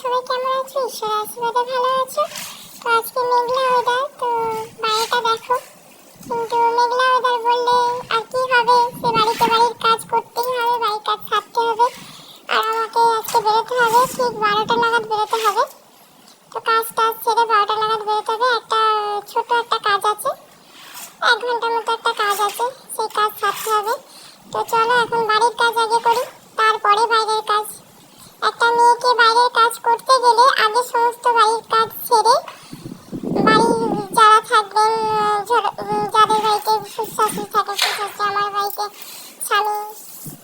সবাই কেমন আছো? ঈশ্বর আশীর্বাদে ভালো আছো? তো আজকে মেঘলা ওয়েদার তো বাইরেটা দেখো। কিন্তু মেঘলা ওয়েদার বললে আর কি হবে? সে বাড়িতে বাড়ির কাজ করতেই হবে, বাড়ির কাজ ছাড়তে হবে। আর আমাকে আজকে বেরোতে হবে, ঠিক বারোটা নাগাদ বেরোতে হবে। তো কাজ টাজ ছেড়ে বারোটা নাগাদ বেরোতে হবে। একটা ছোট একটা কাজ আছে, এক ঘণ্টার মতো একটা কাজ আছে, সেই কাজ ছাড়তে হবে। তো চলো এখন বাড়ির কাজ আগে করি, তারপরে বাইরের কাজ বাইরের কাজ করতে গেলে আগে সমস্ত বাড়ির কাজ ছেড়ে বাড়ির যারা থাকবেন যাদের বাড়িতে শ্বশুর থাকে শ্বশুর আমার বাড়িতে স্বামী,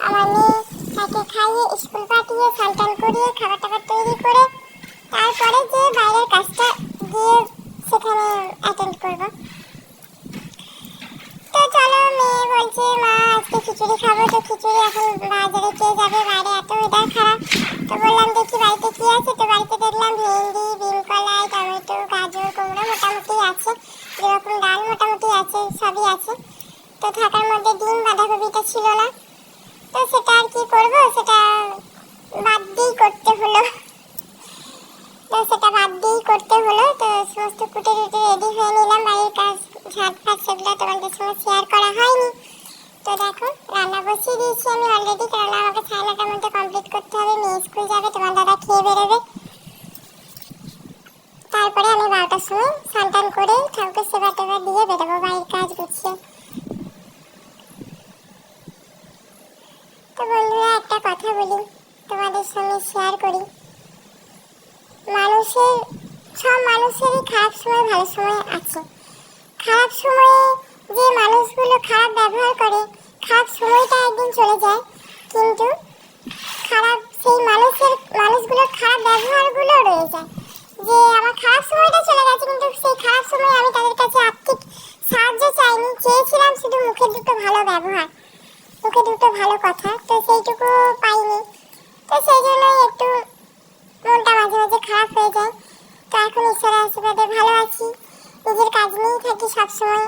আমার মেয়ে, তাকে খাইয়ে স্কুল পাঠিয়ে সান্তান করিয়ে খাবার টাবার তৈরি করে তারপরে যে বাইরের কাজটা গিয়ে সেখানে অ্যাটেন্ড করব। তো চলো মেয়ে বলছে, মা, আজকে খিচুড়ি খাব। তো খিচুড়ি এখন বাজারে কে যাবে? বাইরে এত ওয়েদার খারাপ। তো বললাম দেখি বাড়িতে কি আছে? তো বাড়িতে দেখলাম ভেন্ডি বিন কলাই টমেটো, গাজর, কুমড়ো মোটামুটি আছে। যেরকম ডাল মোটামুটি আছে, সবই আছে। তো থাকার মধ্যে ডিম, বাঁধাকপিটা ছিল না। তো দেখো, রান্না বসিয়ে দিয়েছি আমি অলরেডি কারণ আমাকে সাড়ে নটার মধ্যে কমপ্লিট করতে হবে। মেয়ে স্কুল যাবে, তোমার দাদা খেয়ে বেরোবে। তারপরে আমি বারোটার সময় স্নান করে ঠাকুরের সেবা টেবা দিয়ে বেরোবো, বাড়ির কাজ গুছিয়ে। তো বন্ধুরা, একটা কথা বলি, তোমাদের সঙ্গে শেয়ার করি। মানুষের, সব মানুষেরই খারাপ সময় ভালো সময় আছে। খারাপ সময়ে যে মানুষগুলো খারাপ ব্যবহার করে, খারাপ সময়টা একদিন চলে যায়। কিন্তু খারাপ, সেই মানুষের, মানুষগুলোর খারাপ ব্যবহারগুলো রয়ে যায়। যে আমার খারাপ সময়টা চলে গেছে, কিন্তু সেই খারাপ সময়ে আমি তাদের কাছে আর্থিক সাহায্য চাইনি, চেয়েছিলাম শুধু মুখে দুটো ভালো ব্যবহার। মুখে দুটো ভালো কথা, তো সেইটুকু পাইনি। তো সেই জন্যই একটু মনটা মাঝে মাঝে খারাপ হয়ে যায়। তো এখন ঈশ্বরের আশীর্বাদে ভালো আছি। নিজের কাজ নিয়েই থাকি সবসময়।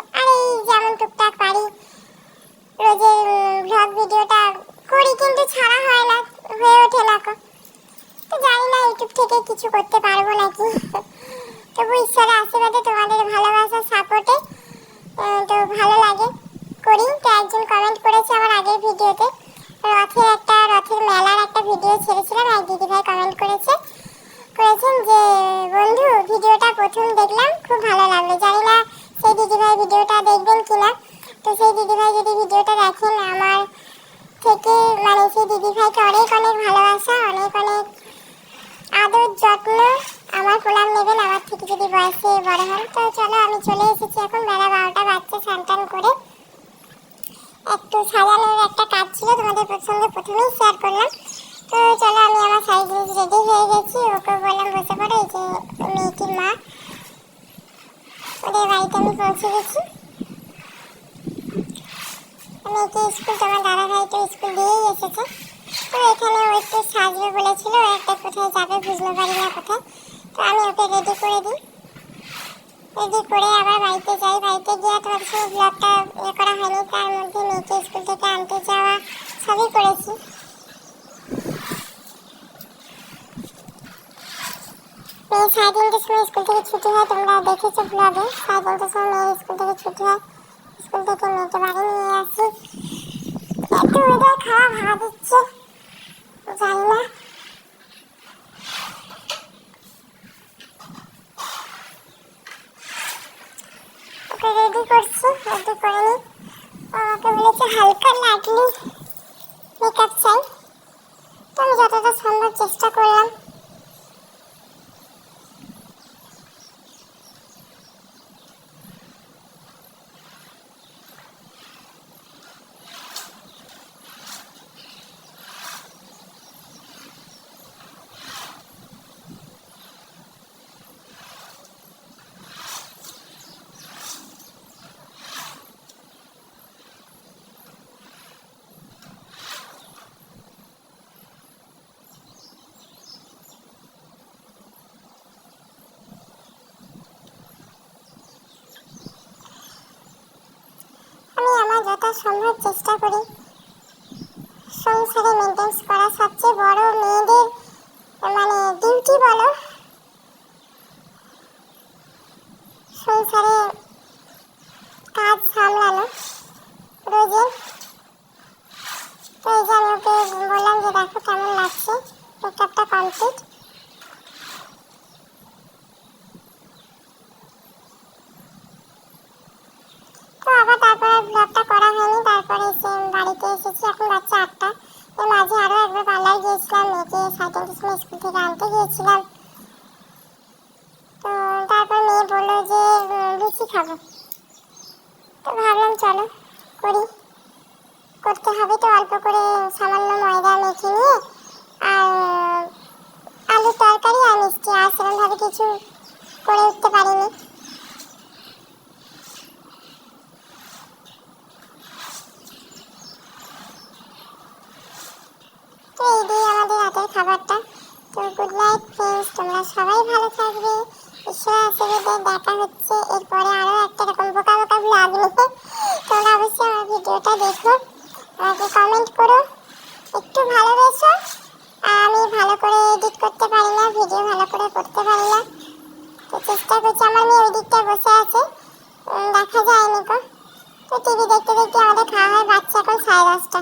যেমন টুকটাক পারি। রোজের ব্লগ ভিডিওটা করি, কিন্তু ছাড়া হয় না, হয়ে ওঠে না। তো জানি না ইউটিউব থেকে কিছু করতে পারব নাকি? তবু ঈশ্বরের আশীর্বাদে তোমাদের ভালোবাসা সাপোর্টে তো ভালো লাগে। করি। তো একজন কমেন্ট করেছে আমার আগের ভিডিওতে, রথের একটা, রথের মেলার একটা ভিডিও ছেড়েছিলাম এক দিদিভাই কমেন্ট করেছে। করেছেন যে, বন্ধু, ভিডিওটা প্রথম দেখলাম, খুব ভালো লাগল। জানি না দিদিভাই ভিডিওটা দেখবেন কিনা? তো সেই দিদিভাই যদি ভিডিওটা দেখেন, আমার থেকে মানে সেই দিদিভাইকে অনেক অনেক ভালোবাসা, অনেক অনেক আদর, যত্ন আমার প্রণাম নেবেন। আমার থেকে যদি বয়সে বড় হন, তো চলো আমি চলে এসেছি এখন বেলা বারোটা বাচ্চা স্নান করে। একটু সাজানোর একটা কাজ ছিল, তোমাদের সঙ্গে প্রথমেই শেয়ার করলাম। তো চলো আমি আমার সাইজ রেডি হয়ে গেছি। ওকে বললাম, বসে পড়ো, এই যে মেয়েটির মা। ওদের বাড়িতে পৌঁছে গেছি মেয়েকে স্কুল তোমার দাদা ভাই তো স্কুল দিয়েই এসেছে। তো এখানে ও একটু সাজবে বলেছিল একটা কোথায় যাবে বুঝতে পারি না কোথায়। তো আমি ওকে রেডি করে দিই। রেডি করে আবার বাড়িতে যাই। বাড়িতে গিয়ে তোমার সঙ্গে ব্লগটা ইয়ে করা হয়নি, তার মধ্যে মেয়েকে স্কুল থেকে আনতে যাওয়া সবই করেছি মেয়ে সাড়ে সময় স্কুল থেকে ছুটি হয়, তোমরা দেখেছ ব্লগে সাড়ে তিনটের সময় স্কুল থেকে ছুটি হয়। স্কুল থেকে মেয়েকে বাড়ি নিয়ে আসি। একটু ওয়েদার খারাপ, হাওয়া দিচ্ছে। জানি না। রেডি করছি রেডি করে আমাকে বলেছে হালকা লাইটলি মেকআপ চাই। তো আমি যতটা সম্ভব চেষ্টা করলাম আমি আমার যথা সম্ভব চেষ্টা করি। সংসারে মেনটেন্স করা সবচেয়ে বড় মেয়েদের মানে ডিউটি বলো। সংসারে কাজ সামলানো রোজের তো এই যে আমি ওকে বললাম যে দেখো কেমন লাগছে মেকআপটা কমপ্লিট তো আবার তারপরে ব্লগটা করা হয়নি তারপরে এসে বাড়িতে এসেছি এখন বাচ্চা আটটা এর মাঝে আরও একবার পার্লার গিয়েছিলাম মেয়েকে সাইকেল সময় স্কুল থেকে আনতে গিয়েছিলাম তো তারপর মেয়ে বলল যে উম, লুচি খাব তো ভাবলাম চলো, করি। করতে হবে তো, অল্প করে সামান্য ময়দা মেখে নিয়ে, আর, আলুর তরকারি আর মিষ্টি, আর সেরকমভাবে কিছু করে উঠতে পারিনি। তো এই দিয়ে আমাদের রাতের খাবারটা। তো গুড নাইট ফ্রেন্ডস তোমরা সবাই ভালো থাকবে। দেখা এরপরে আরও একটা রকম বোকা বোকা ব্লগ নিয়ে তোমরা অবশ্যই আমার ভিডিওটা দেখো, আমাকে একটু ভালোবেসো। আমি ভালো করে এডিট করতে পারি না ভিডিও ভালো করে করতে পারি না। তো চেষ্টা করছি, আমার মেয়ে বসে আছে। দেখা যায়নি গো। তো টিভি দেখতে দেখতে আমাদের খাওয়া হয় বাচ্চা এখন সাড়ে দশটা।